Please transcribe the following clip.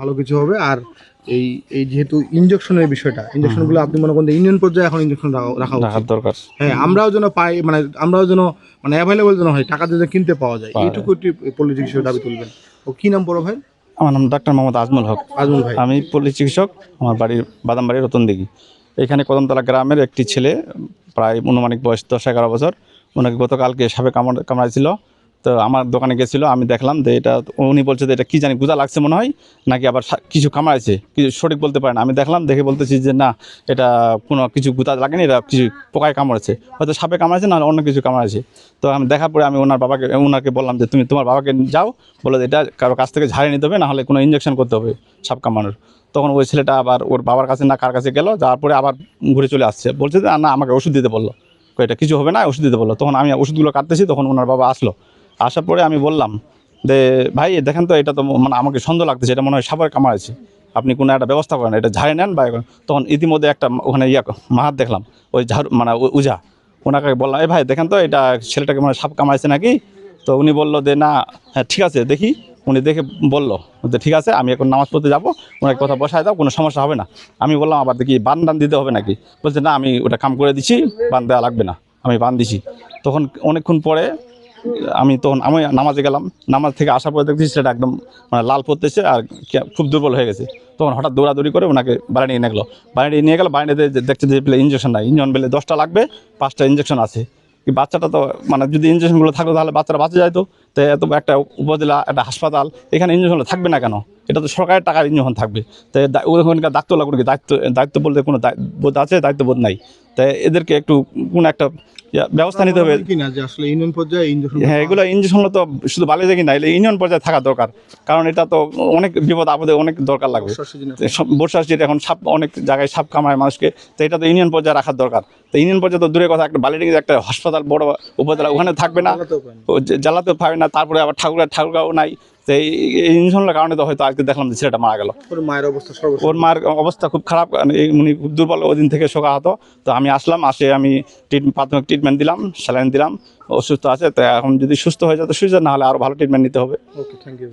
ভালো কিছু হবে। আর এই এই যেহেতু ইনজেকশনের বিষয়টা ইনজেকশনগুলো আপনি মনে করেন ইউনিয়ন পর্যায়ে এখন ইনজেকশন রাখা রাখার দরকার। হ্যাঁ আমরাও যেন পাই মানে আমরাও যেন মানে অ্যাভেলেবল যেন হয় টাকা দিয়ে কিনতে পাওয়া যায় এইটুকু একটি পলিটিক্স হিসেবে দাবি তুলবেন। ও কি নাম বড় ভাই? আমার নাম ডাক্তার মোহাম্মদ আজমল হক। আজমল ভাই। আমি পল্লী চিকিৎসক আমার বাড়ির বাদামবাড়ি রতনদিঘি এখানে কদমতলা গ্রামের একটি ছেলে প্রায় অনুমানিক বয়স দশ এগারো বছর। ওনাকে গতকালকে সাপে কামড় কামড়াইছিল। তো আমার দোকানে গেছিল, আমি দেখলাম যে এটা, উনি বলছে যে এটা কী জানি গুজা লাগছে মনে হয়, নাকি আবার কিছু কামড়াইছে, কিছু সঠিক বলতে পারে না। আমি দেখলাম, দেখে বলতেছি যে না, এটা কোনো কিছু গুতা লাগেনি, এটা কিছু পোকায় কামড়েছে হয়তো সাপে কামড়াইছে, না অন্য কিছু কামড়াইছে। তো আমি দেখার পরে আমি ওনার বাবাকে ওনাকে বললাম যে, তুমি তোমার বাবাকে যাও। বলে এটা কারও কাছ থেকে ঝাড়িয়ে নিতে হবে নাহলে কোনো ইঞ্জেকশন করতে হবে সাপ কামড়ানোর। তখন ওই ছেলেটা আবার ওর বাবার কাছে না কার কাছে গেল, যাওয়ার পরে আবার ঘুরে চলে আসছে। বলছে যে, না আমাকে ওষুধ দিতে বলল। এটা কিছু হবে না, ওষুধ দিতে বলল। তখন আমি ওষুধগুলো কাটতেছি, তখন ওনার বাবা আসলো। আসার পরে আমি বললাম যে, ভাই, দেখেন তো এটা তো মানে আমাকে সন্দেহ লাগতেছে, এটা মনে হয় সাপের কামড়াইছে আপনি কোনো একটা ব্যবস্থা করেন, এটা ঝাড়ে নেন বা তখন ইতিমধ্যে একটা ওখানে ইয়া মাহাত দেখলাম, ওই ঝাড়ু মানে উজা। ওনাকে বললাম এই ভাই, দেখেন তো এটা ছেলেটাকে মানে সাপ কামাইছে নাকি? তো উনি বলল যে, না হ্যাঁ ঠিক আছে, দেখি। উনি দেখে বলল যে, ঠিক আছে, আমি এখন নামাজ পড়তে যাব, ওনাকে কথা বসায় দাও, কোনো সমস্যা হবে না। আমি বললাম, আবার দেখি বান টান দিতে হবে নাকি? বলছে, না, আমি ওটা কাম করে দিছি, বান দেওয়া লাগবে না, আমি বান দিছি। তখন অনেকক্ষণ পরে আমি তখন আমি নামাজে গেলাম, নামাজ থেকে আসার পরে দেখছি সেটা একদম মানে লাল পড়তেছে আর খুব দুর্বল হয়ে গেছে। তখন হঠাৎ দৌড়াদৌড়ি করে ওনাকে বাড়ি নিয়ে গেলো। বাড়ি নিয়ে গেলো বাড়িতে দেখছে যে পেলে ইঞ্জেকশন নাই। ইঞ্জন বেলে দশটা লাগবে, পাঁচটা ইঞ্জেকশন আছে। কি বাচ্চাটা তো মানে যদি ইঞ্জেকশনগুলো থাকতো তাহলে বাচ্চারা বাঁচা যাইতো। তো এত একটা উপজেলা, একটা হাসপাতাল, এখানে ইঞ্জেকশনগুলো থাকবে না কেন? এটা তো সরকারের টাকার ইঞ্জেকশন থাকবে। তো দা- ওখানকার ডাক্তারগুলো কি? দায়িত্ব দায়িত্ব বলতে কোনো বোধ আছে? দায়িত্ববোধ নাই। তাই এদেরকে একটু কোনো একটা ব্যবস্থা নিতে হবে। কি যে আসলে ইউনিয়ন পর্যায়ে ইনজেকশন হ্যাঁ এগুলো ইঞ্জেকশনগুলো তো শুধু বালি দেখি না ইউনিয়ন পর্যায়ে থাকা দরকার। কারণ এটা তো অনেক বিপদ আপদে অনেক দরকার লাগবে। বর্ষার শীত এখন সাপ অনেক জায়গায় সাপ কামায় মানুষকে। তো এটা তো ইউনিয়ন পর্যায়ে রাখার দরকার। তো ইউনিয়ন পর্যায়ে তো দূরের কথা একটা বালিডিঙ্গিতে একটা হাসপাতাল বড় উপজেলা ওখানে থাকবে না। জ্বালাতে পারবে না। তারপরে আবার ঠাকুরের ঠাকুরগাঁও নাই। তো এই এই কারণে তো হয়তো আজকে দেখলাম যে ছেলেটা মারা গেল। ওর মায়ের অবস্থা ওর মায়ের অবস্থা খুব খারাপ উনি খুব দুর্বল ওই দিন থেকে শোকাহত তো আমি আসলাম আসে আমি ট্রিট প্রাথমিক ট্রিটমেন্ট দিলাম স্যালাইন দিলাম অসুস্থ আছে তো এখন যদি সুস্থ হয়ে যায় তো সুস্থ না হলে আরও ভালো ট্রিটমেন্ট নিতে হবে। Okay thank you